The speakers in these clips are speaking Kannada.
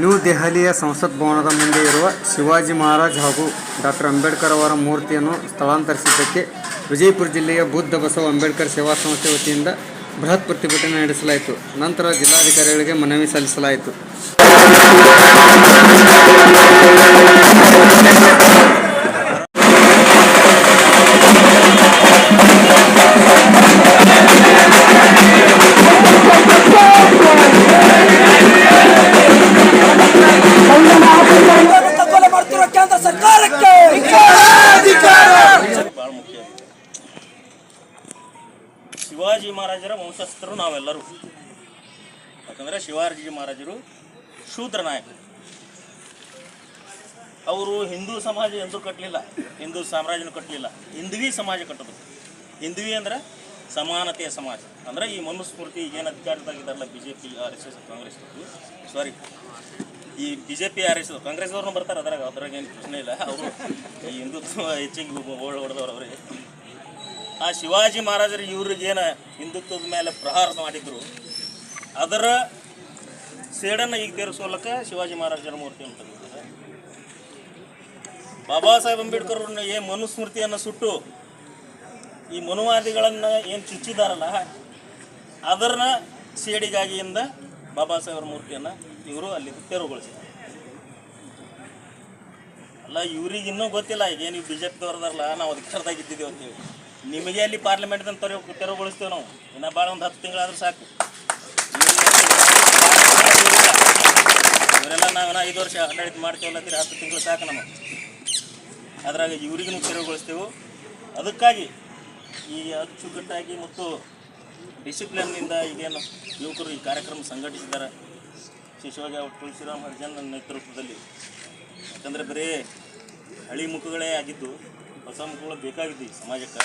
ನ್ಯೂ ದೆಹಲಿಯ ಸಂಸತ್ ಭವನದ ಮುಂದೆ ಇರುವ ಶಿವಾಜಿ ಮಹಾರಾಜ್ ಹಾಗೂ ಡಾಕ್ಟರ್ ಅಂಬೇಡ್ಕರ್ ಅವರ ಮೂರ್ತಿಯನ್ನು ಸ್ಥಳಾಂತರಿಸಿದ್ದಕ್ಕೆ ವಿಜಯಪುರ ಜಿಲ್ಲೆಯ ಬುದ್ಧ ಬಸವ ಅಂಬೇಡ್ಕರ್ ಸೇವಾ ಸಂಸ್ಥೆ ವತಿಯಿಂದ ಬೃಹತ್ ಪ್ರತಿಭಟನೆ ನಡೆಸಲಾಯಿತು. ನಂತರ ಜಿಲ್ಲಾಧಿಕಾರಿಗಳಿಗೆ ಮನವಿ ಸಲ್ಲಿಸಲಾಯಿತು. ವಂಶಸ್ಥರು ನಾವೆಲ್ಲರೂ. ಯಾಕಂದರೆ ಶಿವಾಜಿ ಮಹಾರಾಜರು ಶೂದ್ರ ನಾಯಕರು. ಅವರು ಹಿಂದೂ ಸಮಾಜ ಎಂದೂ ಕಟ್ಟಲಿಲ್ಲ. ಹಿಂದೂ ಸಾಮ್ರಾಜ್ಯನೂ ಕಟ್ಟಲಿಲ್ಲ. ಹಿಂದ್ವಿ ಸಮಾಜ ಕಟ್ಟೋದು. ಹಿಂದ್ವಿ ಅಂದರೆ ಸಮಾನತೆಯ ಸಮಾಜ. ಅಂದ್ರೆ ಈ ಮನುಸ್ಮೃತಿ ಏನು ಅಧಿಕಾರದಾಗಿದ್ದಾರಲ್ಲ B J P R S S, Congress sorry ಈ B J P R S Congress ಅವ್ರನ್ನೂ ಬರ್ತಾರೆ ಅದ್ರಾಗ. ಅದ್ರಾಗ ಏನು ಪ್ರಶ್ನೆ ಇಲ್ಲ. ಅವರು ಈ ಹಿಂದುತ್ವ ಹೆಚ್ಚಿಗೆ ಅವರೇ. ಆ ಶಿವಾಜಿ ಮಹಾರಾಜರು ಇವ್ರಿಗೇನು ಹಿಂದುತ್ವದ ಮೇಲೆ ಪ್ರಹಾರ ಮಾಡಿದ್ರು. ಅದರ ಸೇಡನ್ನು ಈಗ ತೀರಿಸೋಲಕ್ಕೆ ಶಿವಾಜಿ ಮಹಾರಾಜರ ಮೂರ್ತಿ ಉಂಟು ಬಾಬಾ ಸಾಹೇಬ್ ಅಂಬೇಡ್ಕರ್ ಅವ್ರನ್ನ ಏನು ಮನುಸ್ಮೃತಿಯನ್ನು ಸುಟ್ಟು ಈ ಮನುವಾದಿಗಳನ್ನು ಏನು ಚುಚ್ಚಿದಾರಲ್ಲ ಅದರನ್ನ ಸೇಡಿಗಾಗಿಯಿಂದ ಬಾಬಾ ಸಾಹೇಬ್ರ ಮೂರ್ತಿಯನ್ನು ಇವರು ಅಲ್ಲಿ ತೆರವುಗೊಳಿಸಿದ್ದಾರೆ ಅಲ್ಲ, ಇವ್ರಿಗೆ ಇನ್ನೂ ಗೊತ್ತಿಲ್ಲ, ಈಗ ಏನು ಬಿ ಜೆ ಪಿದವ್ರದಾರಲ್ಲ ನಾವು ಅಧಿಕಾರದಾಗ ಅಂತ ಅಂತೇಳಿ ನಿಮಗೆ ಅಲ್ಲಿ ಪಾರ್ಲಿಮೆಂಟ್ದಂತ ತೆರವು ತೆರವುಗೊಳಿಸ್ತೇವೆ ನಾವು. ಇನ್ನ ಭಾಳ ಒಂದು ಹತ್ತು ತಿಂಗಳಾದ್ರೂ ಸಾಕು. ಇವರೆಲ್ಲ ನಾವೇನ ಐದು ವರ್ಷ ಆಡಳಿತ ಮಾಡ್ತೇವಲ್ಲ ಮಾಡ್ತೇವಲ್ಲತ್ತೀರಿ ಹತ್ತು ತಿಂಗಳು ಸಾಕು ನಮಗೆ. ಅದ್ರಾಗ ಇವರಿಗೂ ತೆರವುಗೊಳಿಸ್ತೇವೆ ಅದಕ್ಕಾಗಿ ಈ ಅಚ್ಚುಕಟ್ಟಾಗಿ ಮತ್ತು ಡಿಸಿಪ್ಲಿನ್ನಿಂದ ಈಗೇನು ಯುವಕರು ಈ ಕಾರ್ಯಕ್ರಮ ಸಂಘಟಿಸಿದ್ದಾರೆ. ಶಿಶುವಾಗಿ ಅವ್ರು ತುಳಸಿರಾಮ್ ಹರಿಜನ್ ನೇತೃತ್ವದಲ್ಲಿ. ಯಾಕಂದರೆ ಬರೀ ಹಳಿ ಮುಖಗಳೇ ಆಗಿದ್ದು ಹೊಸ ಮುಖಗಳು ಬೇಕಾಗಿದ್ದೀವಿ ಸಮಾಜಕ್ಕೆ.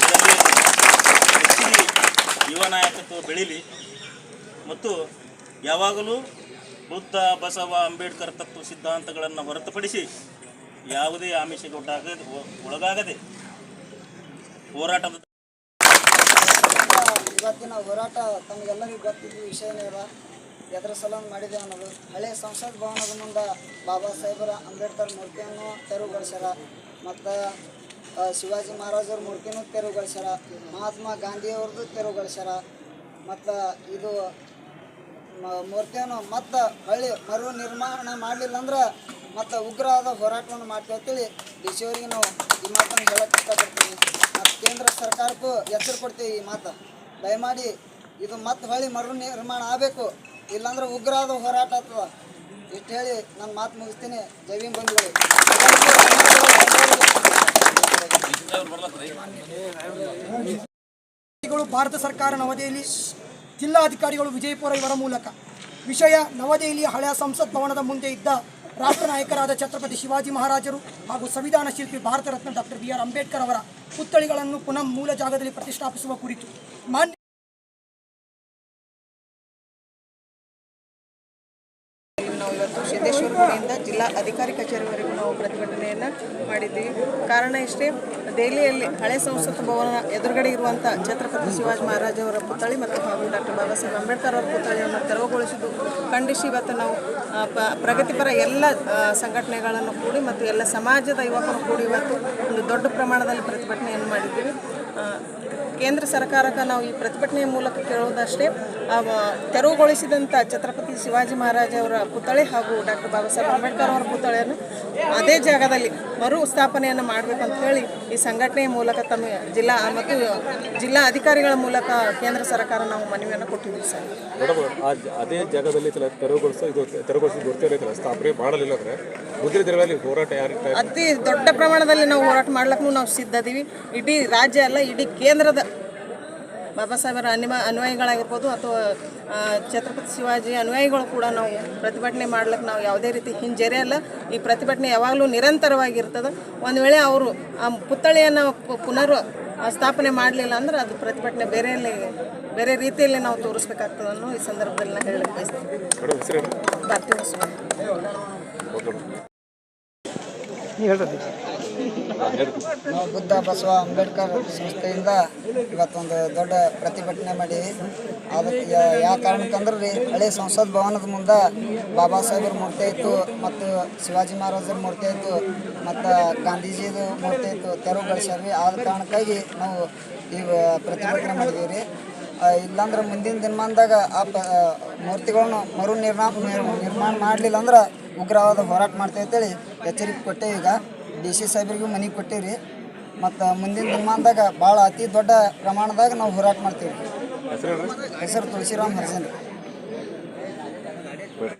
ಇದರಲ್ಲಿ ಹೆಚ್ಚಿಗೆ ಯುವ ನಾಯಕತ್ವ ಬೆಳೀಲಿ. ಮತ್ತು ಯಾವಾಗಲೂ ಬುದ್ಧ, ಬಸವ, ಅಂಬೇಡ್ಕರ್ ತತ್ವ ಸಿದ್ಧಾಂತಗಳನ್ನು ಹೊರತುಪಡಿಸಿ ಯಾವುದೇ ಆಮಿಷಕ್ಕೆ ಒಟ್ಟಾಗದೆ ಒಳಗಾಗದೆ ಹೋರಾಟದ ಇವತ್ತಿನ ಹೋರಾಟ ತಮಗೆಲ್ಲರಿಗೂ ಗೊತ್ತಿದ್ದು ವಿಷಯನೇ ಅದ ಎದ್ರ ಸಲುವಾಗಿ ಮಾಡಿದೆವು ಅನ್ನೋದು. ಹಳೆ ಸಂಸತ್ ಭವನದ ಮುಂದೆ ಬಾಬಾ ಸಾಹೇಬರ ಅಂಬೇಡ್ಕರ್ ಮೂರ್ತಿಯನ್ನು ತೆರವುಗೊಳಿಸ್ಯಾರ. ಮತ್ತು ಶಿವಾಜಿ ಮಹಾರಾಜರ ಮೂರ್ತಿನೂ ತೆರವುಗೊಳಿಸ್ಯಾರ. ಮಹಾತ್ಮ ಗಾಂಧಿಯವ್ರದ್ದು ತೆರವುಗೊಳಿಸ್ಯಾರ. ಮತ್ತು, ಇದು ಮೂರ್ತಿಯನ್ನು ಮತ್ತು ಹಳ್ಳಿ ಮರು ನಿರ್ಮಾಣ ಮಾಡಲಿಲ್ಲ ಅಂದ್ರೆ ಮತ್ತು ಉಗ್ರವಾದ ಹೋರಾಟವನ್ನು ಮಾಡ್ತೀವಿ ಅವರಿಗೆ ನಾವು ಈ ಮಾತನ್ನು ಹೇಳಕ್ಕೆ ಇಷ್ಟಪಡ್ತೀವಿ ಮತ್ತು ಕೇಂದ್ರ ಸರ್ಕಾರಕ್ಕೂ ಎಚ್ಚರ ಕೊಡ್ತೀವಿ ಈ ಮಾತು. ದಯಮಾಡಿ ಇದು ಮತ್ತೆ ಹೊಳ್ಳಿ ಮರು ನಿರ್ಮಾಣ ಆಗಬೇಕು. ಇಲ್ಲಾಂದ್ರೆ ಉಗ್ರವಾದ ಹೋರಾಟ ಅಥವಾ ಇಷ್ಟು ಹೇಳಿ ನನ್ನ ಮಾತು ಮುಗಿಸ್ತೀನಿ. ಜೈವಿನ ಬಂಧುಗಳು. ಭಾರತ ಸರ್ಕಾರ ನವದೆಹಲಿ ಜಿಲ್ಲಾಧಿಕಾರಿಗಳು ವಿಜಯಪುರ ಇವರ ಮೂಲಕ. ವಿಷಯ ನವದೆಹಲಿಯ ಹಳೆಯ ಸಂಸತ್ ಭವನದ ಮುಂದೆ ಇದ್ದ ರಾಷ್ಟ್ರ ನಾಯಕರಾದ ಛತ್ರಪತಿ ಶಿವಾಜಿ ಮಹಾರಾಜರು ಹಾಗೂ ಸಂವಿಧಾನ ಶಿಲ್ಪಿ Bharat Ratna doctor B R Ambedkar ಅವರ ಪುತ್ಥಳಿಗಳನ್ನು ಪುನಃ ಮೂಲ ಜಾಗದಲ್ಲಿ ಪ್ರತಿಷ್ಠಾಪಿಸುವ ಕುರಿತು ಮಾನ್ಯ ಇವತ್ತು ಸಿದ್ದೇಶ್ವರ ಗುಡಿಯಿಂದ ಜಿಲ್ಲಾ ಅಧಿಕಾರಿ ಕಚೇರಿವರೆಗೂ ನಾವು ಪ್ರತಿಭಟನೆಯನ್ನು ಮಾಡಿದ್ದೀವಿ ಕಾರಣ ಇಷ್ಟೇ, ದೆಹಲಿಯಲ್ಲಿ ಹಳೆ ಸಂಸತ್ ಭವನ ಎದುರುಗಡೆ ಇರುವಂಥ ಛತ್ರಪತಿ ಶಿವಾಜಿ ಮಹಾರಾಜ್ ಅವರ ಪುತ್ಥಳಿ ಮತ್ತು ಹಾಗೂ ಡಾಕ್ಟರ್ ಬಾಬಾ ಸಾಹೇಬ್ ಅಂಬೇಡ್ಕರ್ ಅವರ ಪುತ್ಥಳಿಯನ್ನು ತೆರವುಗೊಳಿಸಿದ್ದು ಖಂಡಿಸಿ ಇವತ್ತು ನಾವು ಪ್ರಗತಿಪರ ಎಲ್ಲ ಸಂಘಟನೆಗಳನ್ನು ಕೂಡಿ ಮತ್ತು ಎಲ್ಲ ಸಮಾಜದ ಯುವಕರು ಕೂಡಿ ಇವತ್ತು ಒಂದು ದೊಡ್ಡ ಪ್ರಮಾಣದಲ್ಲಿ ಪ್ರತಿಭಟನೆಯನ್ನು ಮಾಡಿದ್ದೀವಿ. ಕೇಂದ್ರ ಸರ್ಕಾರಕ್ಕೆ ನಾವು ಈ ಪ್ರತಿಭಟನೆಯ ಮೂಲಕ ವ- ತೆರವುಗೊಳಿಸಿದಂಥ ಛತ್ರಪತಿ ಶಿವಾಜಿ ಮಹಾರಾಜ ಅವರ ಪುತ್ಥಳಿ ಹಾಗೂ ಡಾಕ್ಟರ್ ಬಾಬಾ ಸಾಹೇಬ್ ಅಂಬೇಡ್ಕರ್ ಅವರ ಪುತ್ಥಳಿಯನ್ನು ಅದೇ ಜಾಗದಲ್ಲಿ ಮರು ಸ್ಥಾಪನೆಯನ್ನು ಮಾಡಬೇಕಂತ ಹೇಳಿ ಈ ಸಂಘಟನೆಯ ಮೂಲಕ ತಮ್ಮ ಜಿಲ್ಲಾ ಮತ್ತು ಜಿಲ್ಲಾ ಅಧಿಕಾರಿಗಳ ಮೂಲಕ ಕೇಂದ್ರ ಸರ್ಕಾರ ನಾವು ಮನವಿಯನ್ನು ಕೊಟ್ಟಿದ್ದೀವಿ ಸರ್. ಅದೇ ಜಾಗದಲ್ಲಿ ಸ್ಥಾಪನೆ ಮಾಡಲಿಲ್ಲ ಅಂದರೆ ಮುಂದಿನ ದಿನಗಳಲ್ಲಿ ಹೋರಾಟ ಯಾರು ಅತಿ ದೊಡ್ಡ ಪ್ರಮಾಣದಲ್ಲಿ ನಾವು ಹೋರಾಟ ಮಾಡ್ಲಿಕ್ಕೂ ನಾವು ಸಿದ್ಧದೀವಿ ಇಡೀ ರಾಜ್ಯ ಅಲ್ಲ ಇಡೀ ಕೇಂದ್ರದ ಬಾಬಾ ಸಾಹೇಬರ ಅನಿಮ ಅನ್ವಯಿಗಳಾಗಿರ್ಬೋದು ಅಥವಾ ಛತ್ರಪತಿ ಶಿವಾಜಿ ಅನುಯಾಯಿಗಳು ಕೂಡ ನಾವು ಪ್ರತಿಭಟನೆ ಮಾಡ್ಲಿಕ್ಕೆ ನಾವು ಯಾವುದೇ ರೀತಿ ಹಿಂಜರಿಯಲ್ಲ ಈ ಪ್ರತಿಭಟನೆ ಯಾವಾಗಲೂ ನಿರಂತರವಾಗಿರ್ತದೆ. ಒಂದು ವೇಳೆ ಅವರು ಆ ಪುತ್ಥಳಿಯನ್ನು ಪುನರ್ ಆ, ಸ್ಥಾಪನೆ ಮಾಡಲಿಲ್ಲ ಅಂದ್ರೆ ಅದು ಪ್ರತಿಭಟನೆ ಬೇರೆಯಲ್ಲಿ ಬೇರೆ ರೀತಿಯಲ್ಲಿ ನಾವು ತೋರಿಸ್ಬೇಕಾಗ್ತದೆ ಅನ್ನೋ ಈ ಸಂದರ್ಭದಲ್ಲಿ ನಾನು ಹೇಳಕ್ಕೆ ಬಯಸ್ತೀನಿ. ಮೇಡಮ್ ನೀವು ಬುದ್ಧ ಬಸವ ಅಂಬೇಡ್ಕರ್ ಸಂಸ್ಥೆಯಿಂದ ಇವತ್ತೊಂದು ದೊಡ್ಡ ಪ್ರತಿಭಟನೆ ಮಾಡಿ ಅದಕ್ಕೆ ಯಾವ ಕಾರಣಕ್ಕಂದ್ರೆ ರೀ, ಹಳೆ ಸಂಸತ್ ಭವನದ ಮುಂದೆ ಬಾಬಾ ಸಾಹೇಬ್ರ ಮೂರ್ತಿ ಇತ್ತು ಮತ್ತು ಶಿವಾಜಿ ಮಹಾರಾಜರ ಮೂರ್ತಿ ಇತ್ತು ಮತ್ತು ಗಾಂಧೀಜಿದು ಮೂರ್ತಿ ಇತ್ತು ತೆರವುಗೊಳಿಸ್ಯಾರ ಆದ ಕಾರಣಕ್ಕಾಗಿ ನಾವು ಈ ಪ್ರತಿಭಟನೆ ಮಾಡಿದ್ದೀವಿ ರೀ. ಇಲ್ಲಾಂದ್ರೆ ಮುಂದಿನ ದಿನಮಾನದಾಗ ಆ ಪ ಮೂರ್ತಿಗಳನ್ನು ಮರು ನಿರ್ಮಾಣ ನಿರ್ಮಾಣ ಮಾಡಲಿಲ್ಲ ಅಂದ್ರೆ ಉಗ್ರವಾದ ಹೋರಾಟ ಮಾಡ್ತೇವೆ ಅಂತೇಳಿ ಎಚ್ಚರಿಕೆ ಕೊಟ್ಟೆ ಈಗ. ಡಿ ಸಿ ಸಾಹೇಬ್ರಿಗೂ ಮನೆಗೆ ಕೊಟ್ಟೇವಿ ಮತ್ತು ಮುಂದಿನ ದಿನಮಾನದಾಗ ಭಾಳ ಅತಿ ದೊಡ್ಡ ಪ್ರಮಾಣದಾಗ ನಾವು ಹೋರಾಟ ಮಾಡ್ತೀವಿ. ಹೆಸರು ಹೆಸರು ತುಳಸಿರಾಮ್ ಹರ್ಜನ್